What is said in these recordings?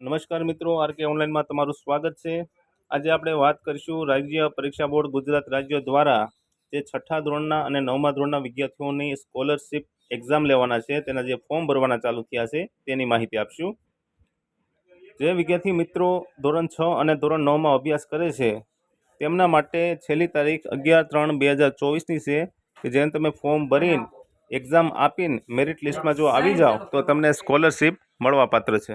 નમસ્કાર મિત્રો આરકે ઓનલાઈનમાં તમારું સ્વાગત છે. આજે આપણે વાત કરીશું રાજ્ય પરીક્ષા બોર્ડ ગુજરાત રાજ્ય દ્વારા જે છઠ્ઠા ધોરણના અને નવમા ધોરણના વિદ્યાર્થીઓની સ્કોલરશિપ એક્ઝામ લેવાના છે, તેના જે ફોર્મ ભરવાના ચાલુ થયા છે, તેની માહિતી આપશું. જે વિદ્યાર્થી મિત્રો ધોરણ છ અને ધોરણ નવમાં અભ્યાસ કરે છે, તેમના માટે છેલ્લી તારીખ અગિયાર ત્રણ બે હજાર ચોવીસની છે કે જેને તમે ફોર્મ ભરીને એક્ઝામ આપીને મેરિટ લિસ્ટમાં જો આવી જાઓ તો તમને સ્કોલરશિપ મળવાપાત્ર છે.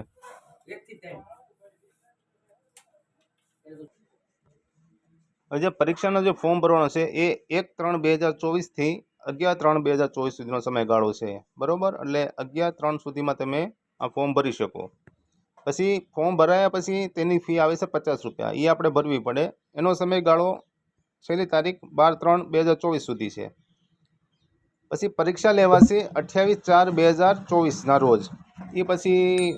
જે પરીક્ષાનો જે ફોર્મ ભરવાનો છે, એ એક ત્રણ બે હજાર ચોવીસથી અગિયાર ત્રણ બે હજાર ચોવીસ સુધીનો સમયગાળો છે. બરોબર? એટલે અગિયાર ત્રણ સુધીમાં તમે આ ફોર્મ ભરી શકો. પછી ફોર્મ ભરાયા પછી તેની ફી આવે છે પચાસ રૂપિયા. એ આપણે ભરવી પડે. એનો સમયગાળો છેલ્લી તારીખ બાર ત્રણ બે હજાર ચોવીસ સુધી છે. પછી પરીક્ષા લેવાશે અઠ્યાવીસ ચાર બે હજાર ચોવીસના રોજ. એ પછી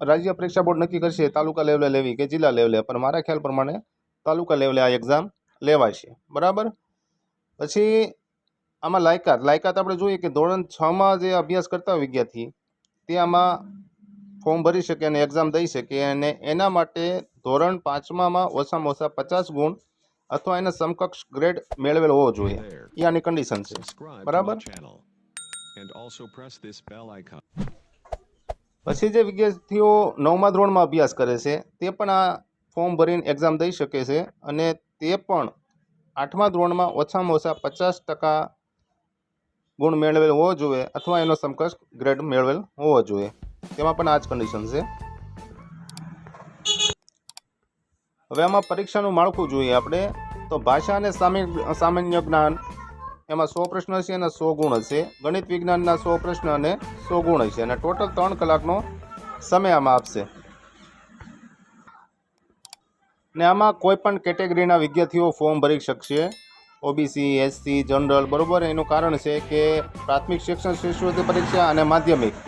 રાજ્ય પરીક્ષા બોર્ડ નક્કી કરશે તાલુકા લેવલે લેવી કે જિલ્લા લેવલે પણ મારા ખ્યાલ પ્રમાણે તાલુકા લેવલે આ એક્ઝામ લેવાશે. બરાબર? પછી આમાં લાયકાત. લાયકાત આપણે જોઈએ કે ધોરણ છમાં જે અભ્યાસ કરતા વિદ્યાર્થી તે આમાં ફોર્મ ભરી શકે અને એક્ઝામ દઈ શકે અને એના માટે ધોરણ પાંચમામાં ઓછામાં ઓછા પચાસ ગુણ અથવા એના સમકક્ષ ગ્રેડ મેળવેલ હોવો જોઈએ. એ આની કન્ડિશન છે. બરાબર? પછી જે વિદ્યાર્થીઓ નવમા ધોરણમાં અભ્યાસ કરે છે, તે પણ આ ફોર્મ ભરીને એક્ઝામ દઈ શકે છે અને તે પણ આઠમા ધોરણમાં ઓછામાં ઓછા પચાસ ટકા ગુણ મેળવેલ હોવો જોઈએ અથવા એનો સમકક્ષ ગ્રેડ મેળવેલ હોવો જોઈએ. તેમાં પણ આ જ કન્ડિશન છે. હવે આમાં પરીક્ષાનું માળખું જોઈએ આપણે. તો ભાષા અને સામે- સામાન્ય જ્ઞાન એમાં સો પ્રશ્ન હશે અને સો ગુણ હશે ગણિત વિજ્ઞાનના સો પ્રશ્ન અને સો ગુણ હશે અને ટોટલ ત્રણ કલાકનો સમય આમાં આપશે. ને આમાં કોઈ પણ કેટેગરીના વિદ્યાર્થીઓ ફોર્મ ભરી શકશે. ઓબીસી, એસસી, જનરલ, બરાબર. એનું કારણ છે કે પ્રાથમિક શિક્ષણ શિષ્યવૃત્તિ પરીક્ષા અને માધ્યમિક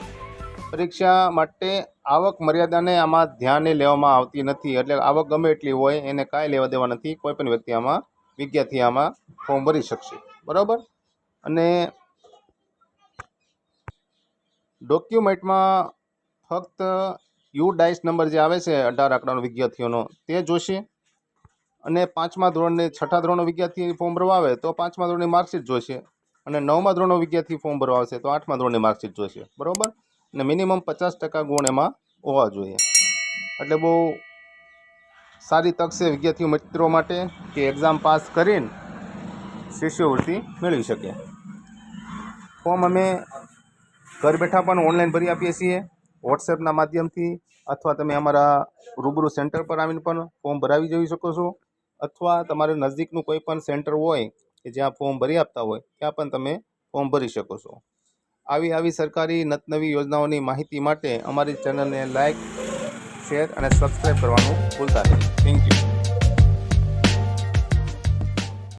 પરીક્ષા માટે આવક મર્યાદાને આમાં ધ્યાને લેવામાં આવતી નથી. એટલે આવક ગમે એટલી હોય એને કાંઈ લેવા દેવા નથી. કોઈ પણ વ્યક્તિ આમાં વિદ્યાર્થી આમાં ફોર્મ ભરી શકશે. બરાબર? અને ડોક્યુમેન્ટમાં ફક્ત યુ ડાઇસ નંબર જે આવે છે, અઢાર આંકડાનો વિદ્યાર્થીઓનો, તે જોશે. અને પાંચમા ધોરણને છઠ્ઠા ધોરણનો વિદ્યાર્થી ફોર્મ ભરવા આવે, તો પાંચમા ધોરણની માર્કશીટ જોશે. અને નવમા ધોરણનો વિદ્યાર્થી ફોર્મ ભરવા આવશે, તો આઠમા ધોરણની માર્કશીટ જોશે. બરાબર? અને મિનિમમ પચાસ ટકા ગુણ એમાં હોવા જોઈએ. એટલે બહુ સારી તક છે વિદ્યાર્થીઓ મિત્રો માટે કે એક્ઝામ પાસ કરીને શિષ્યવૃત્તિ મેળવી શકે. ફોર્મ અમે ઘર બેઠા પણ ઓનલાઈન ભરી આપીએ છીએ. વોટ્સએપના માધ્યમથી અથવા તમે અમારા રૂબરૂ સેન્ટર પર આવીને પણ ફોર્મ ભરાવી જઈ શકો છો. અથવા તમારે નજીકનું કોઈ પણ સેન્ટર હોય કે જ્યાં ફોર્મ ભરી આપતા હોય, ત્યાં પણ તમે ફોર્મ ભરી શકો છો. આવી આવી સરકારી નતનવી યોજનાઓની માહિતી માટે અમારી ચેનલને લાઇક શેર અને સબસ્ક્રાઈબ કરવાનું ભૂલતા નહીં. Thank you